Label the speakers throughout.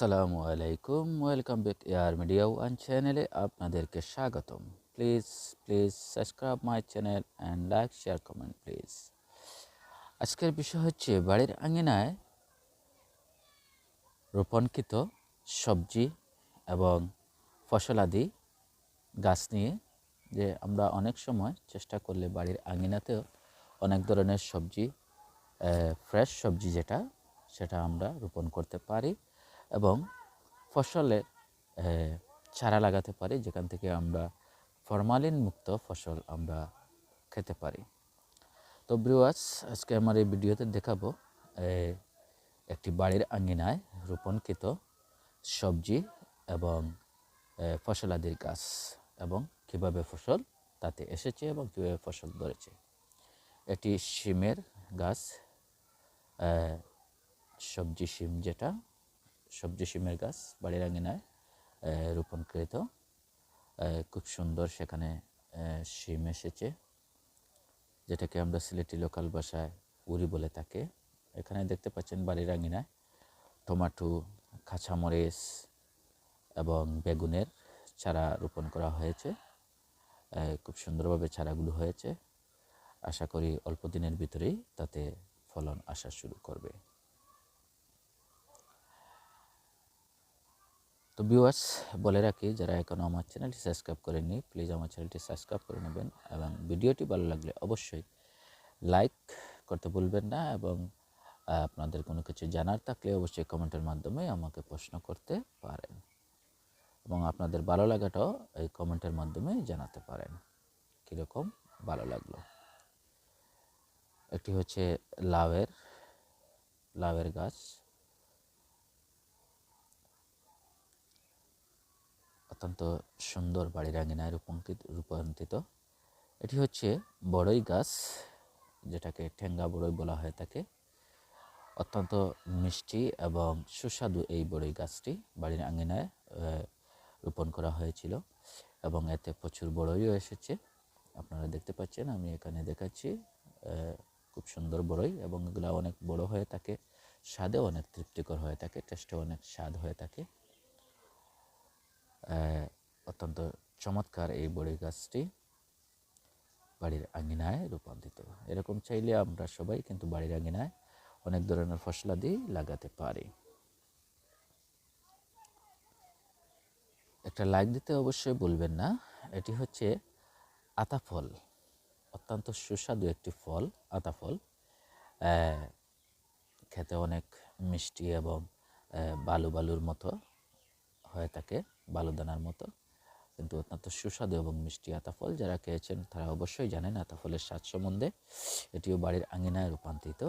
Speaker 1: আসসালামু আলাইকুম welcome back air media one চ্যানেলে আপনাদেরকে স্বাগতম। Please please subscribe my channel and like share comment please আজকের বিষয় হচ্ছে, বাড়ির আঙিনায় রোপণকৃত সবজি এবং ফসলাদি গাছ নিয়ে যে আমরা অনেক সময় চেষ্টা করলে বাড়ির আঙিনাতেও অনেক ধরনের সবজি ফ্রেশ সবজি যেটা, সেটা আমরা রোপণ করতে পারি। এবং ফসলের আহ, চারা লাগাতে পারি যেখান থেকে আমরা ফরমালিন মুক্ত ফসল আমরা খেতে পারি। তো ব্রিওয়াস আজকে আমার এই ভিডিওতে দেখাবো একটি বাড়ির আঙ্গিনায় রোপণকৃত সবজি এবং ফসলাদির গাছ এবং কীভাবে ফসল তাতে এসেছে এবং কীভাবে ফসল ধরেছে। এটি শিমের গাছ সবজি শিম যেটা সবজি শিমের গাছ বাড়ির আঙিনায় রোপণকৃত খুব সুন্দর সেখানে শিম এসেছে, যেটাকে আমরা সিলেটি লোকাল ভাষায় উড়ি বলে থাকে। এখানে দেখতে পাচ্ছেন বাড়ির আঙিনায় টমাটো, কাঁচামরিচ এবং বেগুনের চারা রোপণ করা হয়েছে। খুব সুন্দরভাবে চারাগুলো হয়েছে। আশা করি অল্প দিনের ভিতরেই তাতে ফলন আসা শুরু করবে। তো ভিউয়ার্স বলে রাখি, যারা এখনও আমার চ্যানেলটি সাবস্ক্রাইব করেননি প্লিজ আমার চ্যানেলটি সাবস্ক্রাইব করে নেবেন এবং ভিডিওটি ভালো লাগলে অবশ্যই লাইক করতে ভুলবেন না এবং আপনাদের কোনো কিছু জানার থাকলে অবশ্যই কমেন্টের মাধ্যমে আমাকে প্রশ্ন করতে পারেন এবং আপনাদের ভালো লাগাটাও এই কমেন্টের মাধ্যমে জানাতে পারেন। কীরকম? ভালো লাগল। একটি হচ্ছে লাউয়ের লাউয়ের গাছ। অত্যন্ত সুন্দর বাড়ির আঙিনায় রূপাঙ্কিত রূপান্তরিত এটি হচ্ছে বড়ই গাছ, যেটাকে ঠেঙ্গা বড়ই বলা হয়ে থাকে অত্যন্ত মিষ্টি এবং সুস্বাদু এই বড়ই গাছটি বাড়ির আঙিনায় রোপণ করা হয়েছিল এবং এতে প্রচুর বড়ইও এসেছে। আপনারা দেখতে পাচ্ছেন, আমি এখানে দেখাচ্ছি খুব সুন্দর বড়ই এবং এগুলো অনেক বড় হয়ে থাকে, স্বাদেও অনেক তৃপ্তিকর হয়ে থাকে, টেস্টেও অনেক স্বাদ হয়ে থাকে। অত্যন্ত চমৎকার এই বড়ি গাছটি বাড়ির আঙিনায় রূপান্তরিত। এরকম চাইলে আমরা সবাই কিন্তু বাড়ির আঙিনায় অনেক ধরনের ফসলাদি লাগাতে পারি। একটা লাইক দিতে অবশ্যই বলবেন না, এটি হচ্ছে আতা ফল, অত্যন্ত সুস্বাদু একটি ফল, আতা ফল। খেতে অনেক মিষ্টি এবং বালু বালুর মতো হয়ে থাকে। বালুদানার মতো। কিন্তু অত্যন্ত সুস্বাদু এবং মিষ্টি আতা ফল যারা খেয়েছেন, তারা অবশ্যই জানেন আতা ফলের স্বাদ সম্বন্ধে। এটিও বাড়ির আঙিনায় রূপান্তরিত।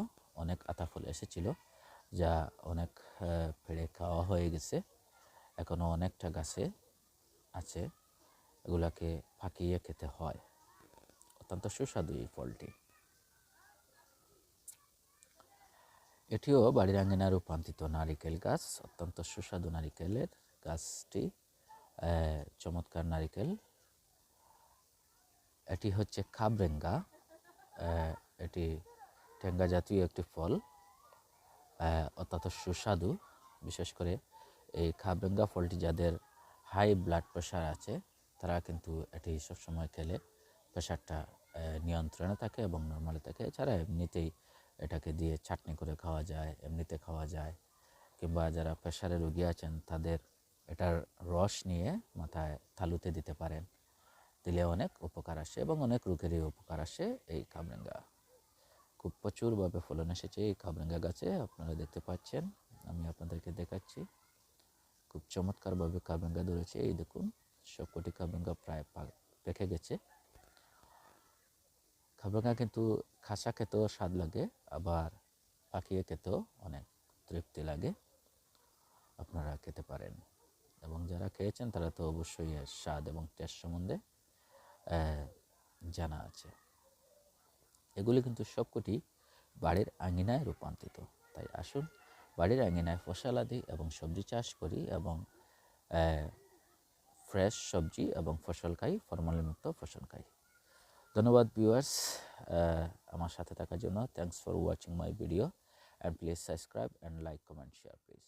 Speaker 1: অনেক আতা ফল এসেছিল যা অনেক পেড়ে খাওয়া হয়ে গেছে। এখনও অনেকটা গাছে আছে, এগুলাকে ফাঁকিয়ে খেতে হয়। অত্যন্ত সুস্বাদু এই ফলটি। এটিও বাড়ির আঙ্গিনায় রূপান্তরিত। নারিকেল গাছ, অত্যন্ত সুস্বাদু নারিকেলের গাছটি। চমৎকার নারিকেল। এটি হচ্ছে খাবরেঙ্গা এটি ঠেঙ্গা জাতীয় একটি ফল। অত্যন্ত সুস্বাদু। বিশেষ করে এই খাবরেঙ্গা ফলটি যাদের হাই ব্লাড প্রেশার আছে, তারা কিন্তু এটি সবসময় খেলে। প্রেশারটা নিয়ন্ত্রণে থাকে এবং নর্মালে থাকে। এছাড়া এমনিতেই এটাকে দিয়ে চাটনি করে খাওয়া যায়, এমনিতে খাওয়া যায়। কিংবা যারা প্রেশারে রোগী আছেন, তাদের এটার রস নিয়ে মাথায় থালুতে দিতে পারেন। দিলে অনেক উপকার আসে এবং অনেক রোগেরই উপকার আসে এই কামরেঙ্গা। খুব প্রচুরভাবে ফলন এসেছে এই কামরেঙ্গা গাছে, আপনারা দেখতে পাচ্ছেন, আমি আপনাদেরকে দেখাচ্ছি। খুব চমৎকারভাবে কামরেঙ্গা ধরেছে, এই দেখুন, সবকটি কামরেঙ্গা প্রায় পেকে গেছে। কামরেঙ্গা কিন্তু খাসা খেতেও স্বাদ লাগে, আবার পাকিয়ে খেতেও অনেক তৃপ্তি লাগে। আপনারা খেতে পারেন। এবং যারা খেয়েছেন, তারা তো অবশ্যই এর স্বাদ এবং টেস্ট সম্বন্ধে জানা আছে। এগুলি কিন্তু সবকটি বাড়ির আঙিনায় রূপান্তরিত। তাই আসুন, বাড়ির আঙিনায় ফসলাদি এবং সবজি চাষ করি এবং ফ্রেশ সবজি এবং ফসল খাই, ফরমালিনমুক্ত ফসল খাই। ধন্যবাদ ভিউয়ার্স আমার সাথে থাকার জন্য thanks for watching my video and please subscribe and like comment share please